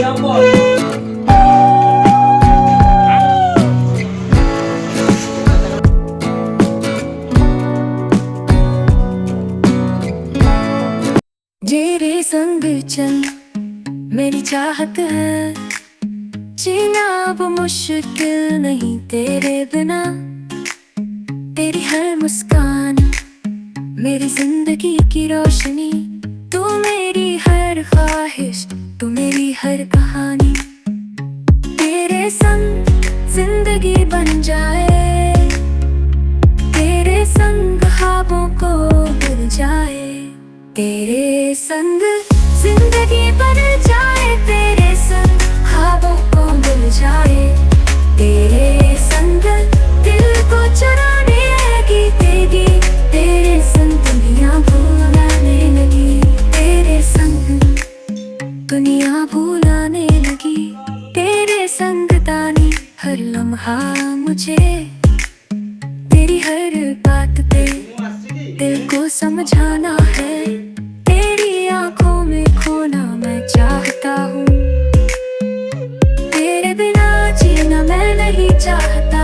Yapar. संग चल, मेरी चाहत है जीना अब मुश्किल नहीं तेरे बिना तेरी हर मुस्कान, मेरी ज़िंदगी की रोशनी मेरी हर ख्वाहिश, तू मेरी हर कहानी। तेरे संग ज़िंदगी बन जाए। तेरे संग ख्वाबों को मिल जाए। तेरे संग ज़िंदगी बन जाए, तेरे संग ख्वाबों को मिल जाए। तेरे मुझे। तेरी हर बात पे दिल को समझाना है। तेरी आँखों में खोना मैं चाहता हूँ। तेरे बिना जीना मैं नहीं चाहता।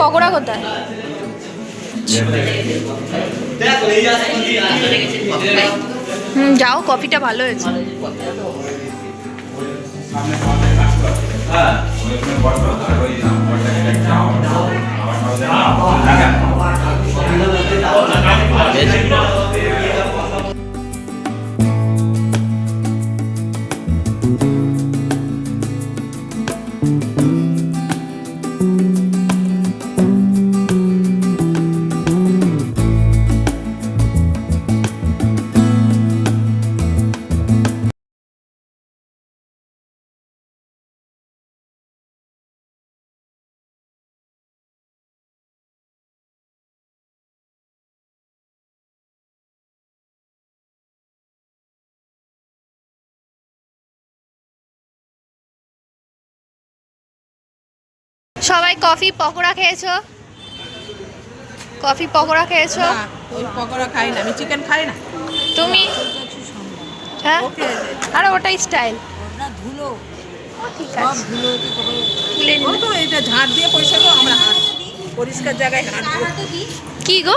পকোড়া কোথায়? হুম যাও কফিটা ভালো হয়েছে। সবাই কফি পকোড়া খেয়েছো? কফি পকোড়া খেয়েছো? না ওই পকোড়া খাই না আমি চিকেন খাই না। তুমি? হ্যাঁ? ওকে আরে ওটাই স্টাইল না ধুলো। ঠিক আছে। ধুলো তুলে তো এটা ঝাড় দিয়ে পয়সা তো আমরা হাঁট পরিষ্কার জায়গায় হাঁটবো কি গো?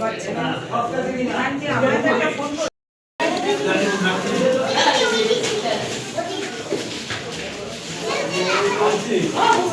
পারছে না Oh,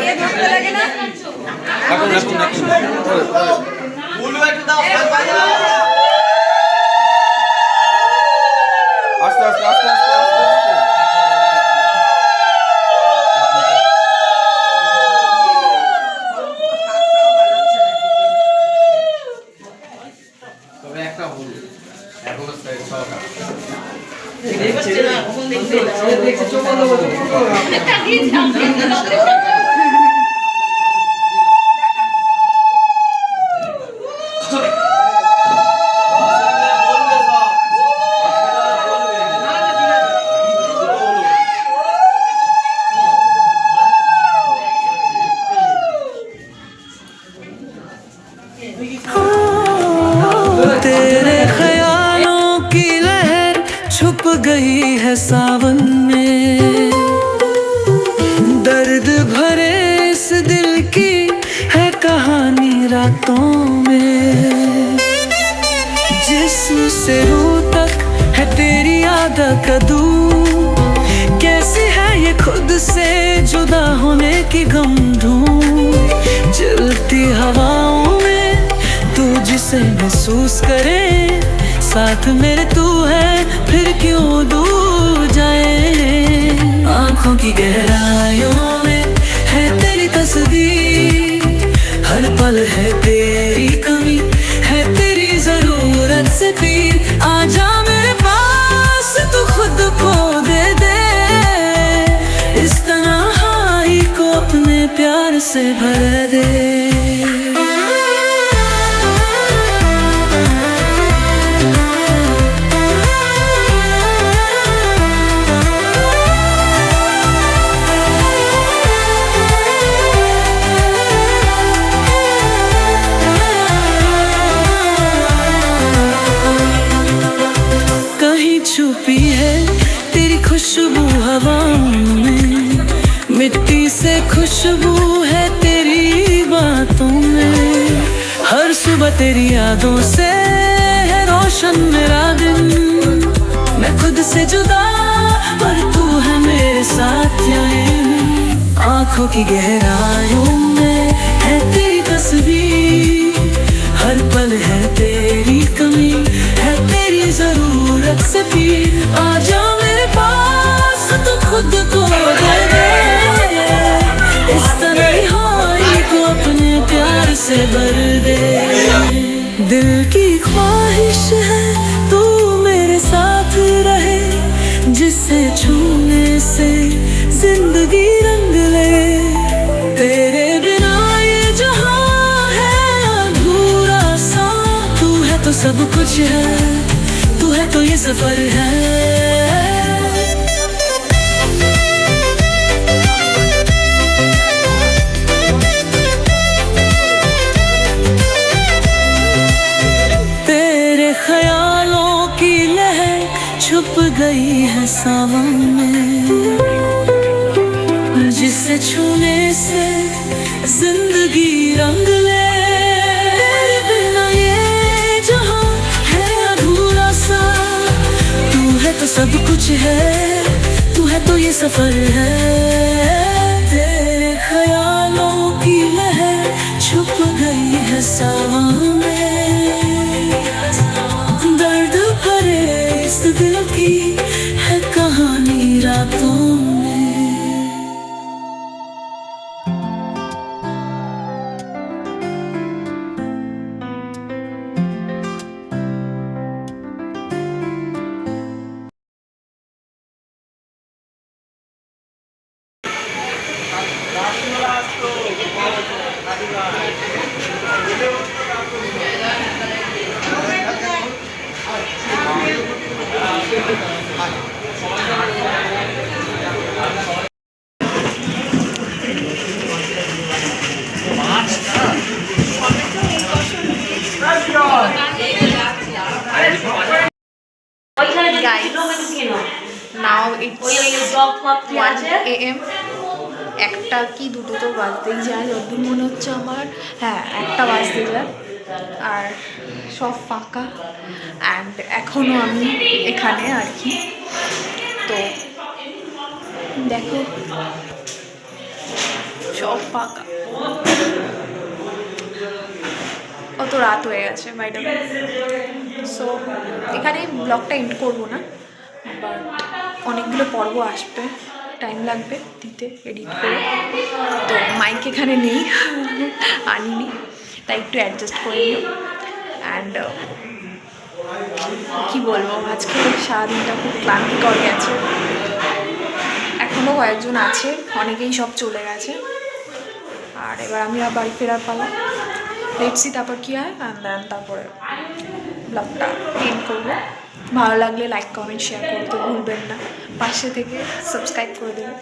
এই तेरे गई है सावन में। दर्द भरे इस दिल की है कहानी रातों में। जिस्म से रूह तक है तेरी आदत कदू कैसी है ये खुद से जुदा होने की गम धूम चलती हवाओं में तू जिसे महसूस करे साथ मेरे तू है, फिर क्यों दूर जाए? आँखों की गहराइयों में है तेरी तस्वीर। हर पल है तेरी कमी, है तेरी ज़रूरत से पीर। जा मेरे पास, तू खुद को दे दे। इस तन्हाई को अपने प्यार से भर दे। तेरी यादों से है रोशन मेरा दिन। मैं खुद से जुदा, पर तू है मेरे साथ आँखों की गहराइयों में है तेरी तस्वीर। हर पल है तेरी कमी, है तेरी ज़रूरत से भी आजा मेरे पास, तू खुद को दे। दे इस तरह अपने से भर दे। दिल की ख्वाहिश है तू मेरे साथ रहे, जिसे छूने से ज़िंदगी रंग ले। तेरे बिना ये जहाँ है, अधूरा सा। तू है तो सब कुछ है, तू है तो ये सफ़र है। गई है सावन में। जिसे छूने से ज़िंदगी रंग ले। बिना ये जहाँ है अधूरा सा। तू है तो सब कुछ है, तू है तो ये सफ़र है। একটা কি দুটো তো বাজতেই যায় যতদূর মনে হচ্ছে আমার। হ্যাঁ একটা বাজতে যায়। আর সব ফাঁকা। অ্যান্ড এখনও আমি এখানে আর কি। তো দেখো। সব ফাঁকা। কত রাত হয়ে গেছে বাইরে সো এখানে ব্লগটা এন্ড করব না। বাট অনেকগুলো পর্ব আসবে টাইম লাগবে দিতে এডিট করে। তো মাইক এখানে নেই, আনিনি, তাই একটু অ্যাডজাস্ট করে নিও। অ্যান্ড কী বলব, আজকে সারাদিনটা খুব ক্লান্তিকর গেছে। এখনও কয়েকজন আছে, অনেকেই সব চলে গেছে। আর এবার আমি আর বাড়ি ফেরার পালা। দেখছি তারপর কী হয় অ্যান্ড দেন তারপরে ব্লগটা এন্ড করব। ভালো লাগলে লাইক কমেন্ট শেয়ার করতে ভুলবেন না। পাশে থেকে সাবস্ক্রাইব করে দেবেন।